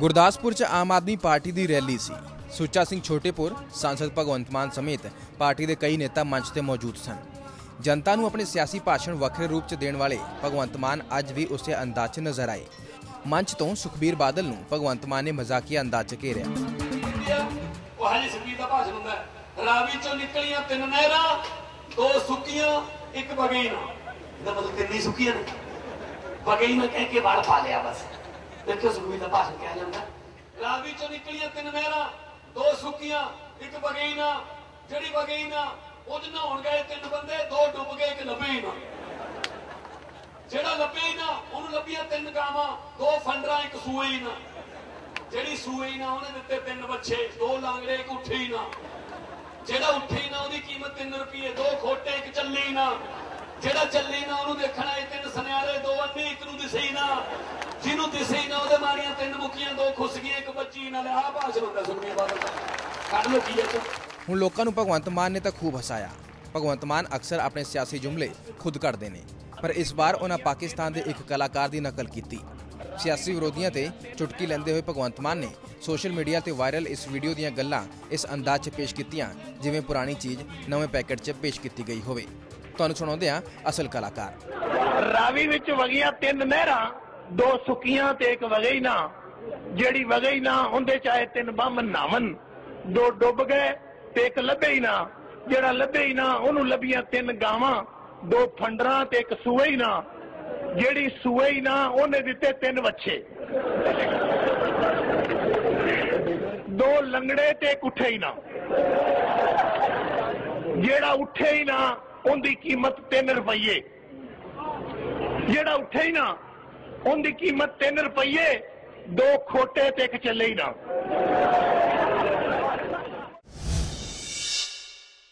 ਗੁਰਦਾਸਪੁਰ 'ਚ ਆਮ ਆਦਮੀ ਪਾਰਟੀ ਦੀ ਰੈਲੀ ਸੀ। ਸੁੱਚਾ ਸਿੰਘ ਛੋਟੇਪੁਰ, ਸਾਂਸਦ ਭਗਵੰਤ ਮਾਨ ਸਮੇਤ ਪਾਰਟੀ ਦੇ ਕਈ ਨੇਤਾ ਮੰਚ ਤੇ ਮੌਜੂਦ ਸਨ। ਜਨਤਾ ਨੂੰ ਆਪਣੇ ਸਿਆਸੀ ਭਾਸ਼ਣ ਵੱਖਰੇ ਰੂਪ 'ਚ ਦੇਣ ਵਾਲੇ ਭਗਵੰਤ ਮਾਨ ਅੱਜ ਵੀ ਉਸੇ ਅੰਦਾਜ਼ 'ਚ ਨਜ਼ਰ ਆਏ। ਮੰਚ ਤੋਂ ਸੁਖਬੀਰ ਬਾਦਲ ਨੂੰ ਭਗਵੰਤ ਮਾਨ ਨੇ ਮਜ਼ਾਕੀਆ ਅੰਦਾਜ਼ 'ਚ ਘੇਰਿਆ। ਉਹ ਹਾਜੀ ਸੁਖਬੀਰ ਦਾ ਭਾਸ਼ਣ ਹੁੰਦਾ ਰਾਵੀ ਚੋਂ ਨਿਕਲੀਆਂ ਤਿੰਨ ਨਹਿਰਾਂ, ਦੋ ਸੁੱਕੀਆਂ, ਇੱਕ ਬਗਈ ਨਾ ਇਹਦਾ ਮਤਲਬ ਤਿੰਨ ਹੀ ਸੁੱਕੀਆਂ ਨੇ। ਬਗਈ ਨਾ ਕਹਿ ਕੇ ਵੜ ਪਾ ਲਿਆ ਬਸ। ਦੇਖੋ ਸੁਖਬੀਰ ਦਾ ਭਾਸ਼ਣ ਕਿਹਾ ਜਾਂਦਾ। ਰਾਵੀ ਚੋਂ ਨਿਕਲੀਆਂ ਤਿੰਨ ਨਹਿਰਾਂ ਦੋ ਸੁੱਕੀਆਂ, ਇੱਕ ਬਗਈ ਨਾ ਜਿਹੜੀ ਬਗਈ ਨਾ ਉਹ 'ਚ ਨਹਾਉਣ ਗਏ ਤਿੰਨ ਬੰਦੇ, ਦੋ ਡੁੱਬ ਗਏ, ਇੱਕ ਲੱਭੇ ਹੀ ਨਾ। ਜਿਹੜਾ ਲੱਭੇ ਹੀ ਨਾ, ਉਹਨੂੰ ਲੱਭੀਆਂ ਤਿੰਨ ਗਾਵਾਂ, ਦੋ ਫੰਡਰਾਂ, ਇੱਕ ਸੂਏ ਹੀ ਨਾ। ਜਿਹੜੀ ਸੂਈ ਨਾ, ਉਹਨੇ ਦਿੱਤੇ ਤਿੰਨ ਬੱਚੇ ਦੋ ਲਾਂਗੜੇ, ਇੱਕ ਉੱਠੀ ਨਾ। ਜਿਹੜਾ ਉੱਠੀ ਨਾ, ਉਹਦੀ ਕੀਮਤ 3 ਰੁਪਏ ਦੋ ਖੋਟੇ, ਇੱਕ ਚੱਲੀ ਨਾ। ਜਿਹੜਾ ਚੱਲੇ ਨਾ, ਉਹਨੂੰ ਦੇਖਣਾ ਆਏ ਤਿੰਨ ਸੁਨਿਆਰੇ, ਦੋ ਅੰਨੇ ਇੱਕ ਨੂੰ ਦਿਸੇ ਹੀ ਨਾ। ਜਿਹਨੂੰ ਦਿਸੇ ਇੱਕ ਬੱਚੀ ਨਾਲ ਆਹ ਭਾਸ਼ਣ ਹੁੰਦਾ ਸੁਖਬੀਰ ਬਾਦਲ ਦਾ ਕੱਢ ਲੋ ਕੀ ਹੈ ਤੂੰ ਹੁਣ ਲੋਕਾਂ ਨੂੰ ਭਗਵੰਤ ਮਾਨ ਨੇ ਤਾਂ ਖੂਬ ਹਸਾਇਆ। ਭਗਵੰਤ ਮਾਨ ਅਕਸਰ ਆਪਣੇ ਸਿਆਸੀ ਜੁਮਲੇ ਖੁਦ ਕੱਢਦੇ ਨੇ ਪਰ ਇਸ ਵਾਰ ਉਹਨਾਂ ਪਾਕਿਸਤਾਨ ਦੇ ਇੱਕ ਕਲਾਕਾਰ ਦੀ ਨਕਲ ਕੀਤੀ। ਸਿਆਸੀ ਵਿਰੋਧੀਆਂ ਤੇ ਚੁਟਕੀ ਲੈਂਦੇ ਹੋਏ ਭਗਵੰਤ ਮਾਨ ਨੇ ਸੋਸ਼ਲ ਮੀਡੀਆ ਤੇ ਵਾਇਰਲ ਇਸ ਵੀਡੀਓ ਦੀਆਂ ਗੱਲਾਂ ਇਸ ਅੰਦਾਜ਼ 'ਚ ਪੇਸ਼ ਕੀਤੀਆਂ ਜਿਵੇਂ ਪੁਰਾਣੀ ਚੀਜ਼ ਨਵੇਂ ਪੈਕੇਟ 'ਚ ਪੇਸ਼ ਕੀਤੀ ਗਈ ਹੋਵੇ। ਤੁਹਾਨੂੰ ਸੁਣਾਉਂਦੇ ਹਾਂ ਅਸਲ ਕਲਾਕਾਰ। ਰਾਵੀ ਵਿੱਚ ਵਗੀਆਂ ਤਿੰਨ ਨਹਿਰਾਂ ਦੋ ਸੁੱਕੀਆਂ ਤੇ ਇੱਕ ਵਗਈ ਨਾ। ਜਿਹੜੀ ਵਗਈ ਨਾ ਉਹਦੇ ਚਾਹੇ ਤਿੰਨ ਬੰਮ ਨਾਵਨ ਦੋ ਡੁੱਬ ਗਏ ਤੇ ਇੱਕ ਲੱਭੇ ਹੀ ਨਾ। ਜਿਹੜਾ ਲੱਭੇ ਹੀ ਨਾ, ਉਹਨੂੰ ਲੱਭੀਆਂ ਤਿੰਨ ਗਾਵਾਂ, ਦੋ ਫੰਡਰਾਂ ਤੇ ਇੱਕ ਸੂਏ ਹੀ ਨਾ। ਜਿਹੜੀ ਸੂਏ ਹੀ ਨਾ, ਉਹਨੇ ਦਿੱਤੇ ਤਿੰਨ ਵੱਛੇ। ਦੋ ਲੰਗੜੇ ਤੇ ਇੱਕ ਉੱਠੇ ਹੀ ਨਾ। ਜਿਹੜਾ ਉੱਠੇ ਹੀ ਨਾ, ਉਹਦੀ ਕੀਮਤ 3 ਰੁਪਏ ਜਿਹੜਾ ਉੱਠੇ ਹੀ ਨਾ, ਉਹਦੀ ਕੀਮਤ 3 ਰੁਪਏ ਦੋ ਖੋਟੇ ਤੇ ਇੱਕ ਚੱਲੇ ਹੀ ਨਾ।